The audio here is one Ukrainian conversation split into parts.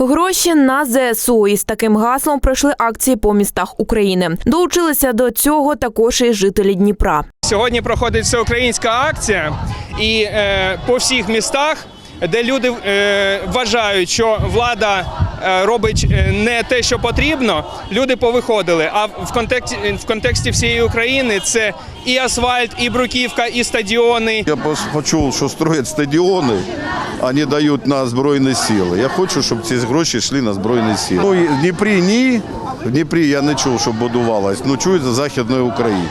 Гроші на ЗСУ із таким гаслом пройшли акції по містах України. Долучилися до цього також і жителі Дніпра. Сьогодні проходить всеукраїнська акція, і е, по всіх містах, де люди е, вважають, що влада е, робить е, не те, що потрібно, люди повиходили. А в контексті в контексті всієї України це і асфальт, і бруківка, і стадіони. Я почув, що строять стадіони, а не дають на Збройні сили. Я хочу, щоб ці гроші йшли на Збройні сили. Ну, в Дніпрі ні. В Дніпрі я не чув, щоб будувалось. Ну чую за Західної України.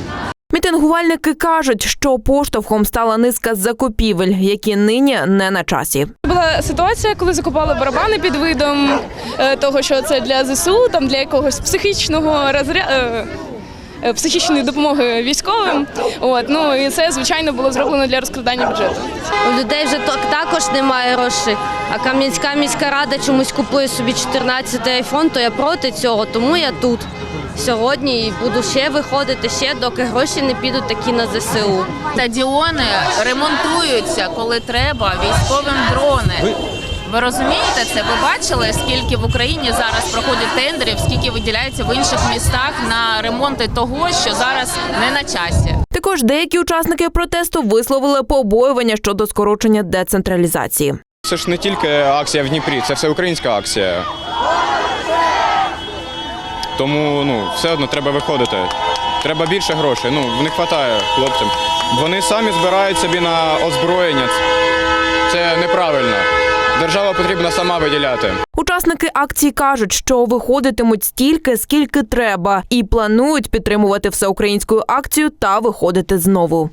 Мітингувальники кажуть, що поштовхом стала низка закупівель, які нині не на часі. Була ситуація, коли закупали барабани під видом е, того, що це для ЗСУ, там для якогось психічного розряду. Психічної допомоги військовим, от ну і це звичайно було зроблено для розкрадання бюджету. У людей вже так- також немає грошей. А Кам'янська міська рада чомусь купує собі 14 айфон, то я проти цього, тому я тут сьогодні і буду ще виходити, ще доки гроші не підуть такі на ЗСУ. Стадіони ремонтуються, коли треба, військовим дрони. Ви розумієте це? Ви бачили, скільки в Україні зараз проходять тендерів, скільки виділяється в інших містах на ремонти того, що зараз не на часі. Також деякі учасники протесту висловили побоювання щодо скорочення децентралізації. Це ж не тільки акція в Дніпрі, це всеукраїнська акція. Тому ну, все одно треба виходити. Треба більше грошей. Ну, не вистачає хлопцям. Вони самі збирають собі на озброєння. Це неправильно. Держава потрібно сама виділяти. Учасники акції кажуть, що виходитимуть стільки, скільки треба, і планують підтримувати всеукраїнську акцію та виходити знову.